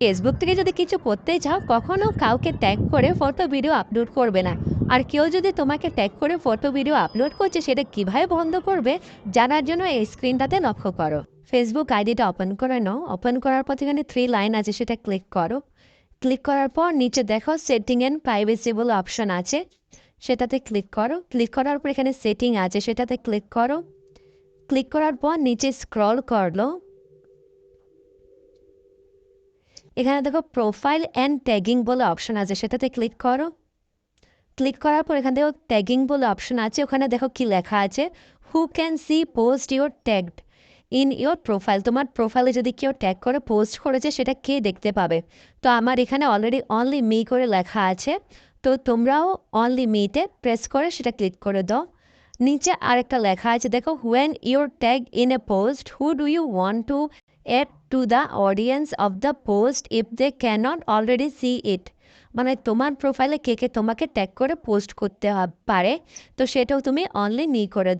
Facebook থেকে যদি কিছু করতে চাও, কখনো কাউকে ট্যাগ করে ফটো ভিডিও আপলোড করবে না। আর কেউ যদি তোমাকে ট্যাগ করে ফটো ভিডিও আপলোড করছে, সেটা কীভাবে বন্ধ করবে, জানার জন্য এই স্ক্রিনটাতে লক্ষ্য করো। ফেসবুক আইডিটা ওপেন করে নাও। ওপেন করার পর এখানে থ্রি লাইন আছে, সেটা ক্লিক করো। ক্লিক করার পর নিচে দেখো সেটিং অ্যান্ড প্রাইভেসি বলে অপশন আছে। সেটাতে ক্লিক করো। ক্লিক করার পর এখানে সেটিং আছে, সেটাতে ক্লিক করো। ক্লিক করার পর নিচে স্ক্রল করল। এখানে দেখো প্রোফাইল অ্যান্ড ট্যাগিং বলে অপশন আছে, সেটাতে ক্লিক করো। ক্লিক করার পর এখান থেকে ট্যাগিং বলে অপশন আছে, ওখানে দেখো কি লেখা আছে who can see post your tagged in your profile তোমার প্রোফাইলে যদি কেউ ট্যাগ করে পোস্ট করেছে, সেটা কে দেখতে পাবে? তো আমার এখানে অলরেডি অনলি মি করে লেখা আছে, তো তোমরাও অনলি মিতে প্রেস করে সেটা ক্লিক করে দাও। নিচে আরেকটা লেখা আছে, দেখো when your tag in a post who do you want to add to the audience of the post if they cannot already see it মানে তোমার প্রোফাইলে কে কে তোমাকে ট্যাগ করে পোস্ট করতে পারে, তো সেটাও তুমি অনলি নি করে